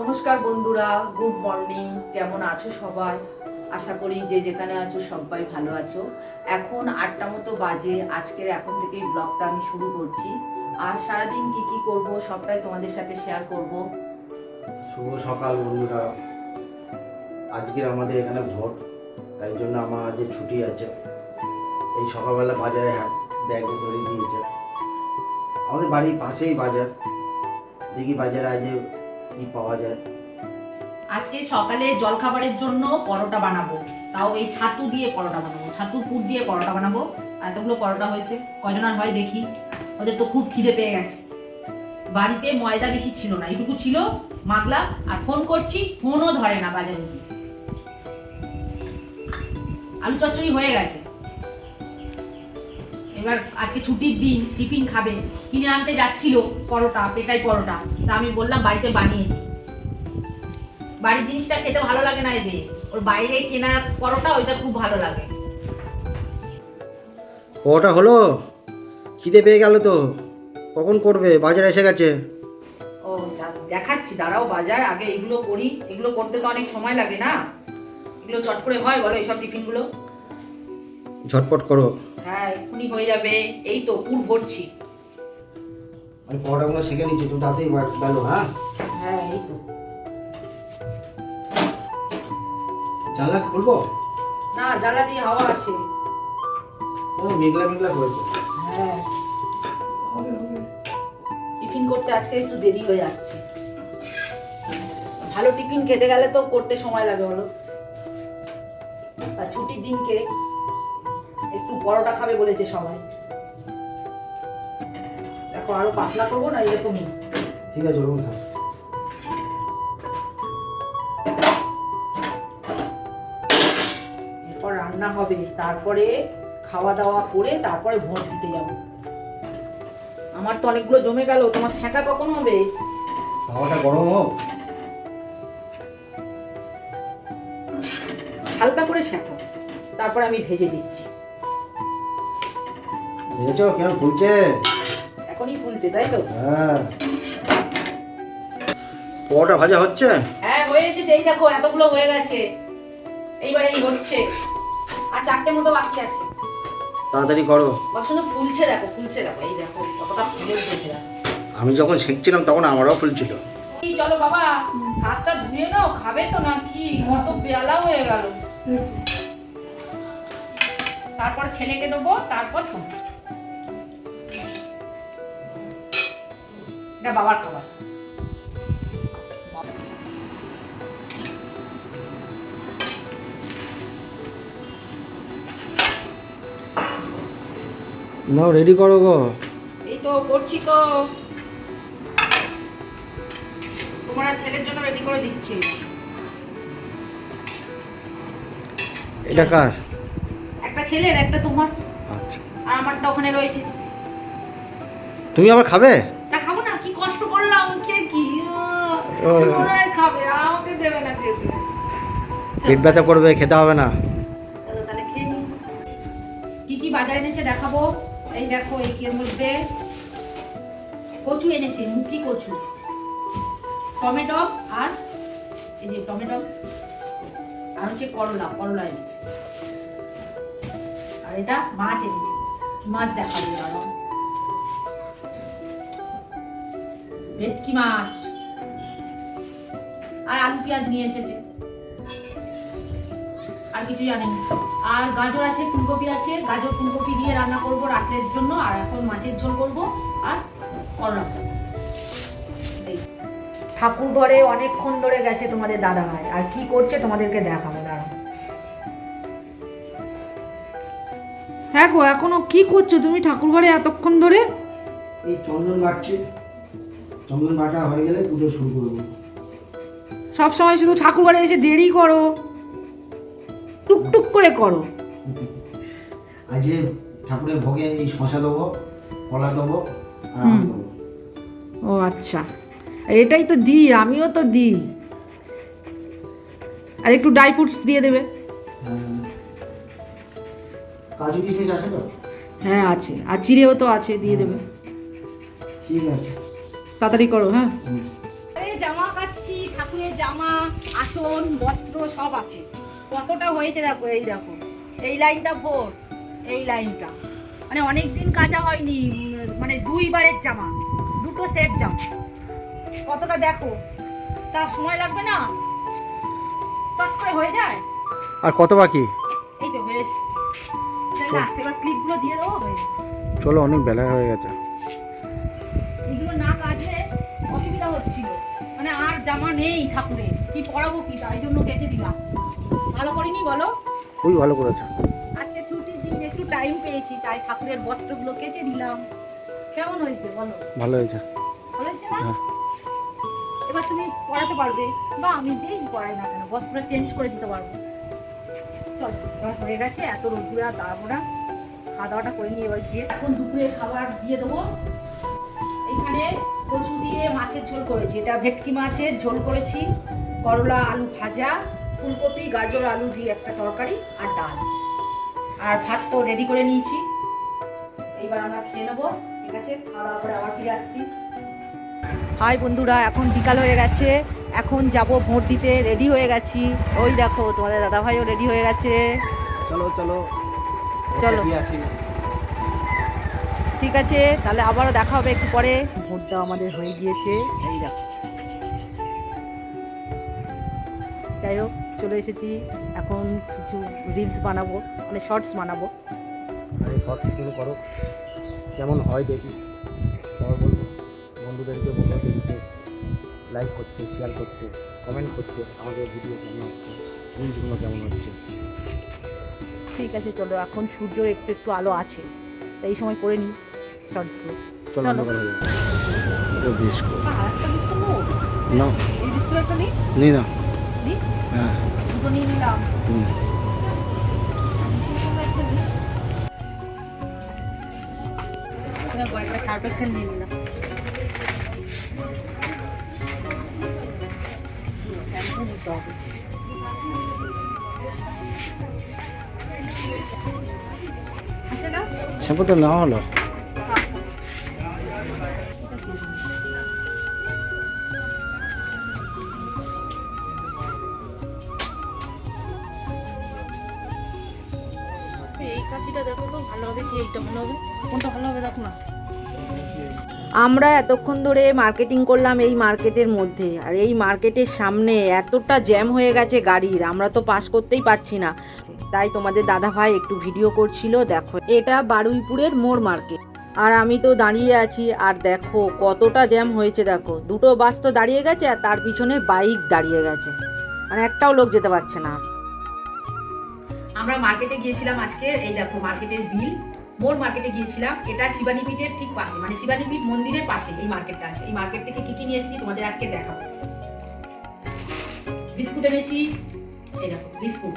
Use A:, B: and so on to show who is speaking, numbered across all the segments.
A: নমস্কার বন্ধুরা, good morning, কেমন আছো সবাই? আশা করি যে যেখানে আছো সবাই ভালো আছো। এখন আটটা মতো বাজে, আজকের এখন থেকেই ব্লগটা আমি শুরু করছি। আর সারাদিন কি কি করব, সবটাই তোমাদের সাথে শেয়ার করব।
B: শুভ সকাল বন্ধুরা। আজকের আমাদের এখানে ভোট, তাই জন্য আমার যে ছুটি আছে। এই সকালবেলা বাজারে ব্যাগ করে দিয়েছে। আমাদের বাড়ির পাশেই বাজার। দেখি বাজারে আজ কি পাওয়া যায়?
A: আজকে সকালে জলখাবারের জন্য পরোটা বানাবো। তাও এই ছাতু দিয়ে পরোটা বানাবো। ছাতুর পুর দিয়ে পরোটা বানাবো। এতগুলো পরোটা হয়েছে। কজন আর হয় দেখি। ওদের তো খুব খিদে পেয়ে গেছে। বাড়িতে ময়দা বেশি ছিল না। এইটুকু ছিল মাগলা। আর ফোন করছি, ফোনও ধরে না বাজারে আলু চচ্চড়ি হয়ে গেছে। এবার আজকে ছুটির দিন টিফিন খাবে। কিনে আনতে যাচ্ছিল পরোটা পেটাই পরোটা। তা আমি বললাম বাড়িতে বানিয়ে বাড়ির জিনিসটা খেতে ভালো লাগে না এদের। ওর বাইরে কেনা পরোটা ওইটা খুব ভালো লাগে।
B: পরোটা হলো? খিদে পেয়ে গেল তো। কখন করবে? বাজার এসে গেছে।
A: ও দেখাচ্ছি দাঁড়াও বাজার। আগে এগুলো করি। এগুলো করতে তো অনেক সময় লাগে না। এগুলো চট করে হয় বলো এইসব টিফিনগুলো?
B: ঝটপট করো।
A: হ্যাঁ এক্ষুনি হয়ে যাবে। এই তো পুর ভরছি।
B: আমি পরোটাগুলো শিখে নিচ্ছি তুমি তাতেই গেলো হ্যাঁ?
A: হ্যাঁ এই তো।
B: জানলা খুলবো?
A: না জ্বালা দিয়ে হাওয়া আসে।
B: ও মেঘলা মেঘলা হয়েছে
A: হ্যাঁ। টিফিন করতে আজকে একটু দেরি হয়ে যাচ্ছে। ভালো টিফিন খেতে গেলে তো করতে সময় লাগে বলো? আর ছুটির দিনকে একটু পরোটা খাবে বলেছে সবাই। দেখো আরও পাতলা করব না এরকমই।
B: ঠিক আছে ওরকম থাক।
A: এরপর রান্না হবে তারপরে খাওয়া দাওয়া করে তারপরে ভোট দিতে যাব। আমার তো অনেকগুলো জমে গেল তোমার শেখা কখন হবে?
B: খাওয়াটা গরম হোক।
A: হালকা করে শেখো তারপর আমি ভেজে দিচ্ছি।
B: দেখেছ কেমন ফুলছে?
A: এখনই ফুলছে তাই তো?
B: হ্যাঁ। পরোটা ভাজা হচ্ছে?
A: হ্যাঁ হয়ে এসেছে। এই দেখো এতগুলো হয়ে গেছে। এইবার এই হচ্ছে। আর চারটে মতো বাকি আছে।
B: তাড়াতাড়ি করো।
A: কত সুন্দর ফুলছে দেখো ফুলছে দেখো। এই দেখো কতটা ফুলে উঠেছে। দেখো।
B: আমি যখন শিখছিলাম তখন আমারও ফুলছিল।
A: কি চলো বাবা হাতটা ধুয়ে নাও খাবে তো না কি কত বেলা হয়ে গেল। তারপর ছেলেকে দেবো তারপর তুমি এটা বাবার খাবার।
B: নাও রেডি করো গো।
A: এই তো করছি তো। তোমার ছেলের জন্য রেডি করে দিচ্ছি।
B: এটা কার?
A: একটা ছেলের একটা তোমার।
B: আচ্ছা।
A: আর আমারটা ওখানে রয়েছে।
B: তুমি আবার খাবে? পেট ব্যথা করবে খেতে হবে না।
A: কি কি বাজার এনেছে দেখাবো? এই দেখো এই এর মধ্যে কচু এনেছে মুখি কচু। টমেটো আর এই যে টমেটো আর হচ্ছে করলা করলা এনেছে। আর এটা মাছ এনেছে। মাছ দেখাবো ভেটকি মাছ। আর আলু পেঁয়াজ নিয়ে এসেছে। আর কিছু জানেন আর গাজর আছে ফুলকপি আছে। গাজর ফুলকপি দিয়ে রান্না করব রাতের জন্য আর এখন মাছের ঝোল করব আর করলা ঠাকুর ঘরে অনেকক্ষণ ধরে গেছে তোমাদের দাদা ভাই আর কি করছে তোমাদেরকে দেখাবো দাঁড়াও।
C: হ্যাঁ গো এখনও কি করছ তুমি ঠাকুর ঘরে এতক্ষণ ধরে?
B: এই চন্দন বাটছি। চন্দন বাটা হয়ে গেলে পুজো শুরু করব
C: সব সময় শুধু ঠাকুর ঘরে এসে দেরি করো। টুকটুক করে করো।
B: আজকে ঠাকুরের ভোগে এই শশা দেবো কলা দেবো।
C: ও আচ্ছা। এটাই তো দিই আমিও তো দিই। আর একটু ড্রাই ফ্রুটস দিয়ে দেবে।
B: হ্যাঁ। কাজু কিশমিশ আছে তো?
C: হ্যাঁ আছে। আর চিড়েও তো আছে দিয়ে দেবে।
B: ঠিক আছে।
C: তাড়াতাড়ি করো হ্যাঁ?
A: জামা আসন বস্ত্র সব আছে। কতটা হয়েছে দেখো এই দেখো। এই লাইনটা ভোর এই লাইনটা। মানে অনেক দিন কাঁচা হয়নি মানে দুইবারের জামা দুটো সেট জামা। কতটা দেখো? তা সময় লাগবে না? চট করে হয়ে যায়?
B: আর কত বাকি?
A: এই তো হয়ে এসেছে। ক্লিপগুলো দিয়ে দেবো?
B: চলো অনেক বেলা হয়ে গেছে।
A: এগুলো না মানে আর জামা নেই ঠাকুরে কি পরাবো কি? তাই জন্য কেটে দিলাম। ভালো করিনি বলো?
B: খুবই ভালো করেছ।
A: আজকে ছুটির দিন একটু টাইম পেয়েছি তাই ঠাকুরের বস্ত্রগুলো কেটে দিলাম। কেমন হয়েছে বলো?
B: ভালো হয়েছে।
A: ভালো হয়েছে না?
B: হ্যাঁ।
A: এবার তুমি পড়াতে পারবে। বা আমি যেই পড়াই না কেন বস্ত্র চেঞ্জ করে দিতে পারব। চলো এবার হয়ে গেছে এত রোদ্দুরে আর দাঁড়াবো না। খাওয়া দাওয়াটা করে নিয়ে এবার গিয়ে এখন দুপুরে খাবার দিয়ে দেবো। এখানে কচু দিয়ে মাছের ঝোল করেছি। এটা ভেটকি মাছের ঝোল করেছি করলা আলু ভাজা ফুলকপি গাজর আলু দিয়ে একটা তরকারি আর ডাল। আর ভাত তো রেডি করে নিয়েছি। এইবার আমরা খেয়ে নেব। ঠিক আছে খাওয়া দাওয়ার পরে আবার ফিরে আসছি। হাই বন্ধুরা এখন বিকাল হয়ে গেছে। এখন যাব ভোট দিতে রেডি হয়ে গেছি। ওই দেখো তোমাদের দাদাভাইও রেডি হয়ে গেছে।
B: চলো চলো।
A: চলো। ঠিক আছে তাহলে আবারও দেখা হবে একটু পরে। ভোট দেওয়া আমাদের হয়ে গিয়েছে। এই দেখো। যাই হোক চলে এসেছি। এখন কিছু রিলস বানাবো মানে শর্টস বানাবো।
B: শর্টসগুলো করো। কেমন হয় দেখি। বলব বন্ধুদেরকে বলব দেখতে। লাইক করতে শেয়ার করতে কমেন্ট করতে আমাদের ভিডিও কেমন হচ্ছে রিলসগুলো কেমন হচ্ছে।
A: ঠিক আছে চলো এখন সূর্য একটু একটু আলো আছে। তাই এই সময় করে নিই। শর্টসগুলো
B: চলো যাবে বিস্কুট? না
A: এই নিই
B: না।
A: নিই
B: হ্যাঁ।
A: দুটো নিয়ে নিলাম। কয়েকটা সার্ফ এক্সেল নিয়ে নিলাম। শ্যাম্পু নিতে হবে আছে না
B: শ্যাম্পু তো নেওয়া হলো
C: আমরা এতক্ষণ ধরে মার্কেটিং করলাম এই মার্কেটের মধ্যে, আর এই মার্কেটের সামনে এতটা জ্যাম হয়ে গেছে গাড়ির, আমরা তো পাস করতেই পারছি না। তাই তোমাদের দাদা ভাই একটু ভিডিও করছিল, দেখো। এটা বারুইপুরের মোড় মার্কেট আর আমি তো দাঁড়িয়ে আছি, আর দেখো কতটা জ্যাম হয়েছে দেখো। দুটো বাস তো দাঁড়িয়ে গেছে, আর তার পিছনে বাইক দাঁড়িয়ে গেছে। মানে একটাও লোক যেতে পারছে না।
A: আমরা মার্কেটে গিয়েছিলাম আজকে, এই দেখো মার্কেটের বিল মোর মার্কেটে গিয়েছিলাম, এটা শিবানী শিবানীপীঠের ঠিক পাশে মানে শিবানী শিবানীপীঠ মন্দিরের পাশে এই মার্কেটটা আছে। এই মার্কেট থেকে কি কি নিয়ে এসেছি তোমাদের আজকে দেখাবো। বিস্কুট এনেছি, এই দেখো, বিস্কুট।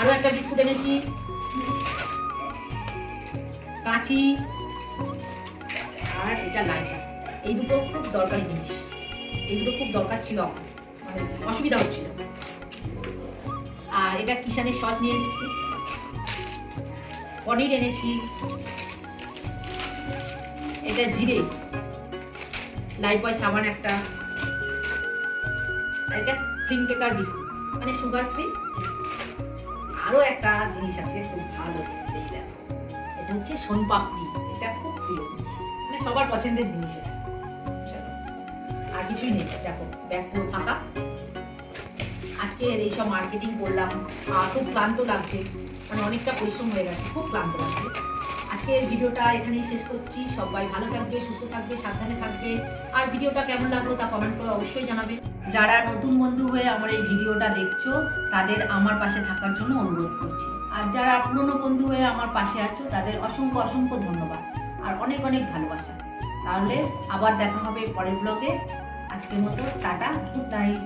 A: আরও একটা বিস্কুট এনেছি, কাঁচি, আর এটা লাইটার এই দুটো খুব দরকারি জিনিস। এই দুটো খুব দরকার ছিল মানে অসুবিধা হচ্ছিল। আর এটা কিষানের সস নিয়ে এসেছি। পনির এনেছি। এটা জিরে। লাইফ বয় সাবান একটা। এটা ক্রিম কেকার বিস্কুট মানে সুগার ফ্রি আরও একটা জিনিস আছে খুব ভালো এটা হচ্ছে সোনপাপড়ি। এটা খুব প্রিয় মানে সবার পছন্দের জিনিস এটা। আর কিছুই নেই। দেখো, ব্যাগ পুরো ফাঁকা। আজকে এইসব মার্কেটিং করলাম খুব ক্লান্ত লাগছে। মানে অনেকটা পরিশ্রম হয়ে গেছে, খুব ক্লান্ত লাগছে। আজকের ভিডিওটা এখানেই শেষ করছি। সবাই ভালো থাকবে, সুস্থ থাকবে, সাবধানে থাকবে। আর ভিডিওটা কেমন লাগল তা কমেন্ট করে অবশ্যই জানাবে। যারা নতুন বন্ধু হয়ে আমার এই ভিডিওটা দেখছ, তাদের আমার পাশে থাকার জন্য অনুরোধ করছি। আর যারা পুরনো বন্ধু হয়ে আমার পাশে আছো, তাদের অসংখ্য অসংখ্য ধন্যবাদ। আর অনেক অনেক ভালোবাসা। তাহলে আবার দেখা হবে পরের ব্লগে আজকের মতো, টাটা গুড নাইট